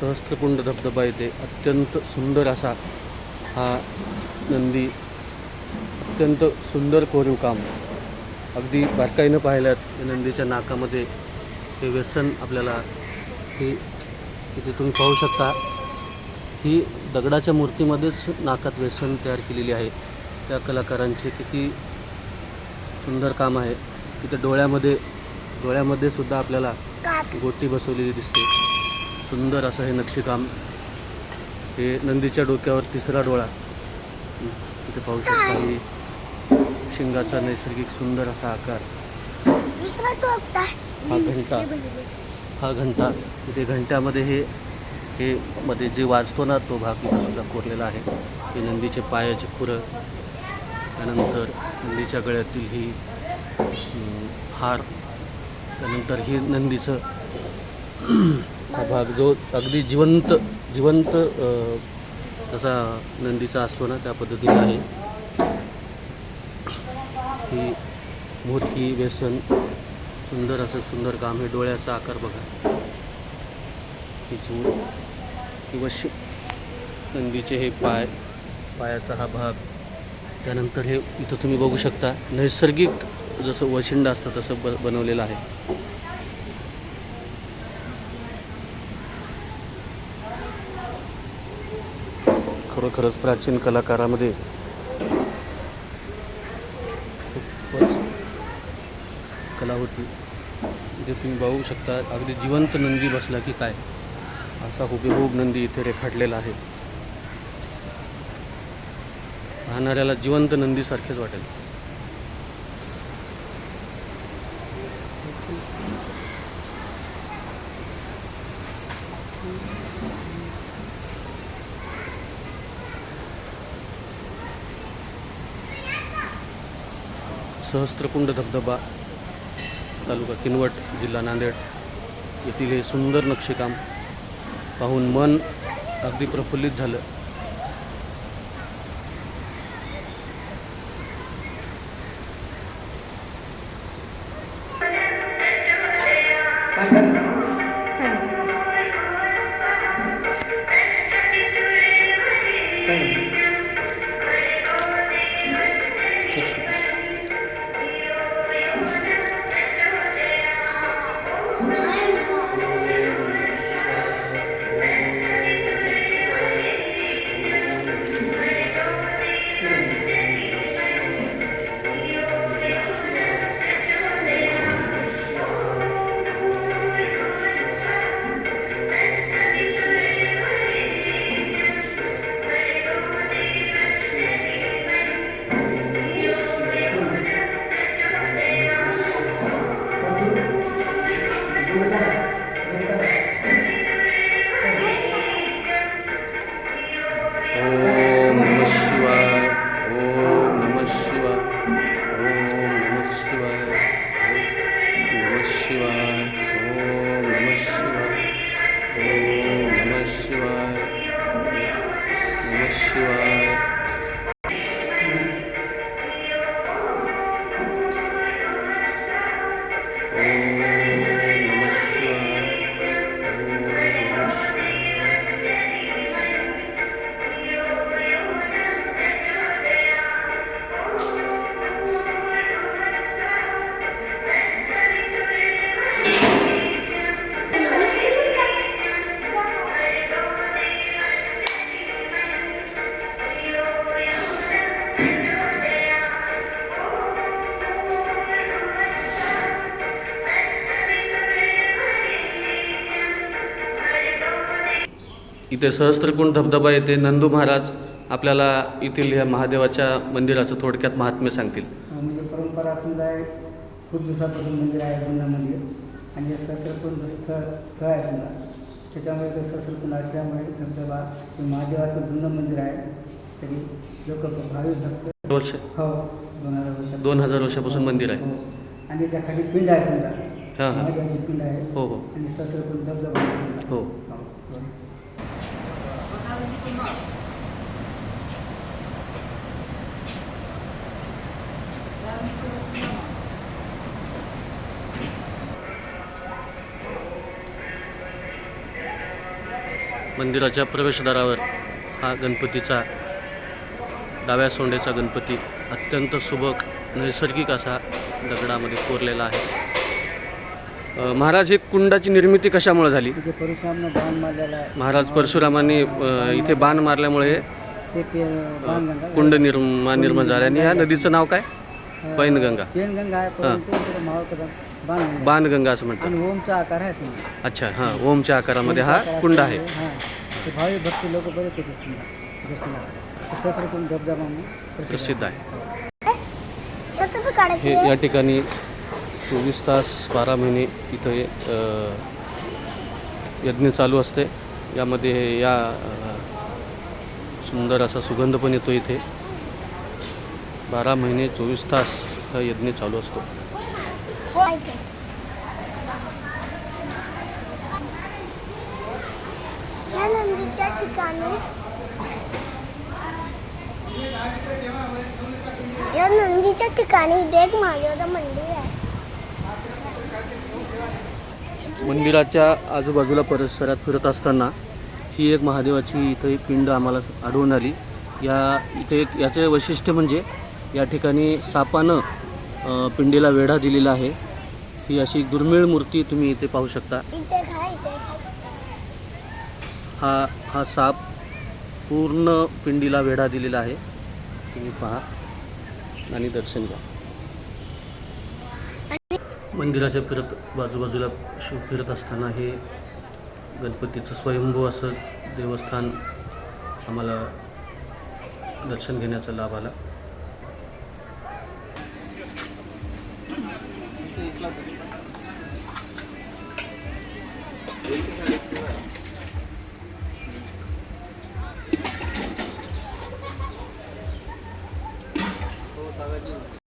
सहस्त्रकुंड धबधबा येथे अत्यंत सुंदर असा हा नंदी अत्यंत सुंदर कोरीव काम अगदी बारकाईनं पाहिल्यात या नंदीच्या नाकामध्ये. हे व्यसन आपल्याला हे इथे तुम्ही पाहू शकता. ही दगडाच्या मूर्तीमध्येच नाकात व्यसन तयार केलेली आहे. त्या कलाकारांचे किती सुंदर काम आहे. तिथे डोळ्यामध्ये डोळ्यामध्ये सुद्धा आपल्याला गोटी बसवलेली दिसते. सुंदर असं हे नक्षीकाम. हे नंदीच्या डोक्यावर तिसरा डोळा. इथे पाहू शकता ही शिंगाचा नैसर्गिक सुंदर असा आकार. हा घंटा. हा घंटा. इथे घंट्यामध्ये हे हे मध्ये जे वाजतो ना तो भाग इथे सुद्धा कोरलेला आहे. हे नंदीचे पायाचे खुरं. त्यानंतर नंदीच्या गळ्यातील ही हार. त्यानंतर ही नंदीचं हा भाग जो अगदी जिवंत जिवंत जसा नंदीचा असतो ना त्या पद्धतीने आहे. ही मोदकी व्यसन सुंदर असं सुंदर काम हे डोळ्याचा आकार बघा. ही चूळ किंवा शि नंदीचे हे पाय पायाचा हा भाग त्यानंतर हे इथं तुम्ही बघू शकता. नैसर्गिक जसं वशिंड असतं तसं ब बनवलेलं आहे. खरोखरच प्राचीन कलाकारामध्ये खूपच कला होती जे तुम्ही बघू शकता अगदी जिवंत नंदी बसला की काय? असा हुबेहूब नंदी इथे रेखाटलेला आहे. पाहणाऱ्याला जिवंत नंदीसारखेच वाटेल. सहस्त्रकुंड धबधबा तालुका किनवट जिल्हा नांदेड. येथील हे सुंदर नक्षीकाम पाहून मन अगदी प्रफुल्लित झालं. Yeshua. इथे सहस्त्रकुंड धबधबा येथे नंदू महाराज आपल्याला येथील या महादेवाच्या मंदिराचं थोडक्यात महात्म्य सांगतील. म्हणजे परंपरा समजा आहे खूप दिवसापासून मंदिर आहे जुनं मंदिर. आणि हे सहस्रकुंड स्थळ स्थळ आहे समजा. त्याच्यामुळे ते सहस्रकुंड असल्यामुळे धबधबा हे महादेवाचं जुनं मंदिर आहे. तरी लोक भाविक भक्त. वर्ष. हो दोन हजार वर्ष दोन हजार वर्षापासून मंदिर आहे. हो. आणि त्याच्याखाली पिंड आहे समजा. हां हां. महादेवाची पिंड आहे. हो हो. आणि सहस्रकुंड धबधबा आहे समजा. हो. हो हो. मंदिराच्या प्रवेशद्वारावर हा गणपतीचा डाव्या सोंडेचा गणपती अत्यंत सुबक नैसर्गिक असा दगडामध्ये कोरलेला आहे. महाराज एक कुंडाची निर्मिती कशामुळे झाली? तिथे परशुरामनं बाण मारलेला आहे. महाराज परशुरामांनी अ, इथे बाण मारल्यामुळे ते पे बाणगंगा कुंड निर्माण निर्माण झाले. आणि या नदीचं नाव काय? पैनगंगा पेनगंगा आहे परंतु इकडे मावळकडं बाण आहे. बाणगंगा असं म्हणतात. आणि ओमचा आकार आहे समजा. अच्छा हां ओमच्या आकारामध्ये हा कुंड आहे. हां ते भावी भक्ती लोक बरेच येते समजा दर्शनाला सहस्रकुंड धबधबा म्हणून प्रसिद्ध प्रसिद्ध आहे. हे या ठिकाणी चोवीस तास बारा महिने इथं यज्ञ चालू असते. यामध्ये या सुंदर असा सुगंध पण येतो इथे. बारा महिने चोवीस तास हा यज्ञ चालू असतो. या नंदीच्या ठिकाणी. देख महादेवाचं मंदिर आहे. मंदिराच्या आजूबाजूला परिसरात फिरत असताना ही एक महादेवाची इथं एक पिंड आम्हाला आढळून आली. या इथे एक याचे वैशिष्ट्य म्हणजे या ठिकाणी सापानं पिंडीला वेढा दिलेला आहे. ही अशी दुर्मिळ मूर्ती तुम्ही इथे पाहू शकता. हा हा साप पूर्ण पिंडीला वेढा दिलेला आहे. तुम्ही पहा आणि दर्शन घ्या. मंदिराच्या फिरत बाजूबाजूला शिव फिरत असताना हे गणपतीचं स्वयंभू असं देवस्थान आम्हाला दर्शन घेण्याचा लाभ आला.